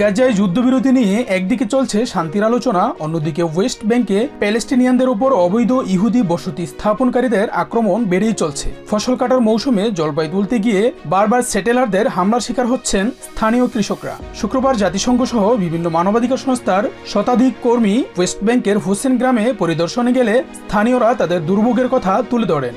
গাজায় যুদ্ধবিরতি নিয়ে একদিকে চলছে শান্তির আলোচনা অন্যদিকে ওয়েস্ট ব্যাংকে প্যালেস্টিনিয়ানদের ওপর অবৈধ ইহুদি বসতি স্থাপনকারীদের আক্রমণ বেড়েই চলছে। ফসল কাটার মৌসুমে জলবায়ু তুলতে গিয়ে বারবার সেটেলারদের হামলার শিকার হচ্ছেন স্থানীয় কৃষকরা। শুক্রবার জাতিসংঘ সহ বিভিন্ন মানবাধিকার সংস্থার শতাধিক কর্মী ওয়েস্ট ব্যাংকের হোসেন গ্রামে পরিদর্শনে গেলে স্থানীয়রা তাদের দুর্ভোগের কথা তুলে ধরেন।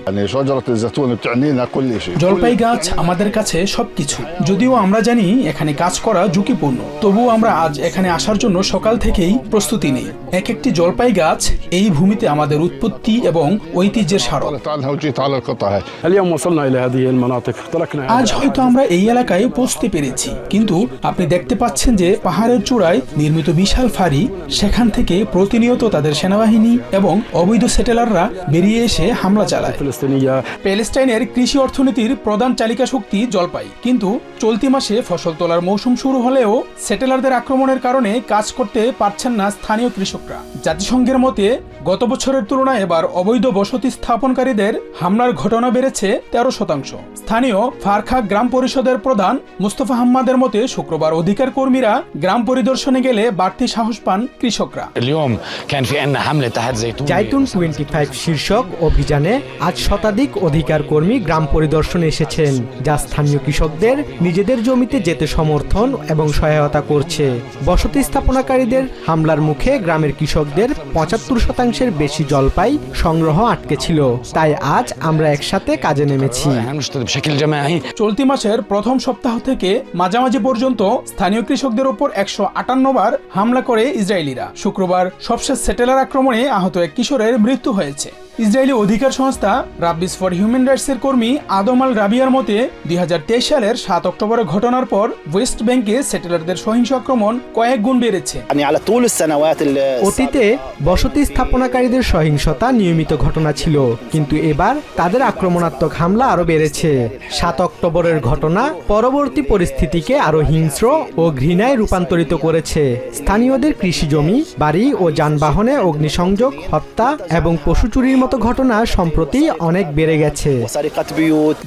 জলপাই গাছ আমাদের কাছে সবকিছু। যদিও আমরা জানি এখানে কাজ করা ঝুঁকিপূর্ণ। তো তবুও আমরা আজ এখানে আসার জন্য সকাল থেকেই প্রস্তুতি নেই। এক একটি জলপাই গাছ এই ভূমিতে আমাদের উৎপত্তি এবং ঐতিহ্যের স্মারক। আজ হয়তো আমরা এই এলাকায় পৌঁছতে পেরেছি কিন্তু আপনি দেখতে পাচ্ছেন যে পাহাড়ের চূড়ায় নির্মিত বিশাল ফাঁড়ি সেখান থেকে প্রতিনিয়ত তাদের সেনাবাহিনী এবং অবৈধ সেটেলাররা বেরিয়ে এসে হামলা চালায়। প্যালেস্টাইনের কৃষি অর্থনীতির প্রধান চালিকা শক্তি জলপাই। কিন্তু চলতি মাসে ফসল তোলার মৌসুম শুরু হলেও সেটেল টেলারদের আক্রমণের কারণে কাজ করতে পারছেন না স্থানীয় কৃষকরা। জাতিসংঘের মতে গত বছরের তুলনায় এবার অবৈধ বসতি স্থাপনকারীদের হামলার ঘটনা বেড়েছে তেরো শতাংশ। স্থানীয় ফারখা গ্রাম পরিষদের প্রধান মুস্তফা হাম্মাদের মতে শুক্রবার অধিকার কর্মীরা গ্রাম পরিদর্শনে গেলে বাড়তি সাহস পান কৃষকরা। জাইতুন টোয়েন্টি ফাইভ শীর্ষক অভিযানে আজ শতাধিক অধিকার কর্মী গ্রাম পরিদর্শনে এসেছেন যা স্থানীয় কৃষকদের নিজেদের জমিতে যেতে সমর্থন এবং সহায়তা করছে। বসতি স্থাপনাকারীদের হামলার মুখে গ্রামের কৃষকদের পঁচাত্তর শতাংশের বেশি জলপাই সংগ্রহ আটকে ছিল তাই আজ আমরা একসাথে কাজে নেমেছি। চলতি মাসের প্রথম সপ্তাহ থেকে মাঝামাঝি পর্যন্ত স্থানীয় কৃষকদের ওপর একশো আটান্ন বার হামলা করে ইসরায়েলিরা। শুক্রবার সবশেষ সেটেলার আক্রমণে আহত এক কিশোরের মৃত্যু হয়েছে। ইসরায়েলি অধিকার সংস্থা রাব্বিস ফর হিউম্যান রাইটসের কর্মী আদম আল রাবিয়ার মতে দুই সালের সাত অক্টোবরের ঘটনার পর ওয়েস্ট ব্যাংকে সেটেলারদের সহিংস আক্রমণ কয়েক গুণ বেড়েছে। অতীতে বসতি স্থাপনাকারীদের সহিংসতা নিয়মিত ঘটনা ছিল কিন্তু এবার তাদের আক্রমণাত্মক হামলা আরও বেড়েছে। সাত অক্টোবরের ঘটনা পরবর্তী পরিস্থিতিকে আরও হিংস্র ও ঘৃণায় রূপান্তরিত করেছে। স্থানীয়দের কৃষি জমি বাড়ি ও যানবাহনে অগ্নিসংযোগ হত্যা এবং পশু চুরির মতো ঘটনা সম্প্রতি অনেক বেড়ে গেছে।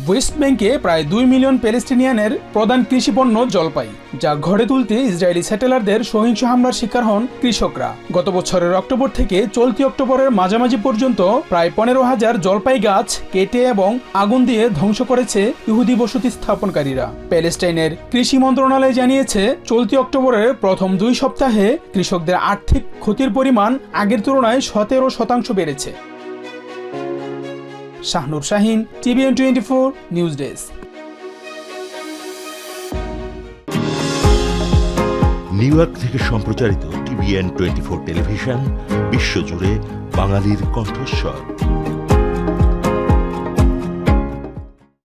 ওয়েস্ট ব্যাংকে প্রায় দুই মিলিয়ন প্যালেস্টিনিয়ানের প্রধান কৃষিপণ্য জলপাই, যা ঘরে তুলতে ইসরায়েলি স্যাটেলারদের সহিংস হামলার শিকার হন কৃষকরা। গত বছরের অক্টোবর থেকে চলতি অক্টোবরের মাঝামাঝি পর্যন্ত প্রায় পনেরো হাজার জলপাই গাছ কেটে এবং আগুন দিয়ে ধ্বংস করেছে ইহুদি বসতি স্থাপনকারীরা। প্যালেস্টাইনের কৃষি মন্ত্রণালয় জানিয়েছে, চলতি অক্টোবরের প্রথম দুই সপ্তাহে কৃষকদের আর্থিক ক্ষতির পরিমাণ আগের তুলনায় সতেরো শতাংশ বেড়েছে। Shahnur Shahin TVN twenty four news desk New York থেকে সম্প্রচারিত টিভিএন টোয়েন্টি ফোর টেলিভিশন, বিশ্বজুড়ে বাঙালির কণ্ঠস্বর।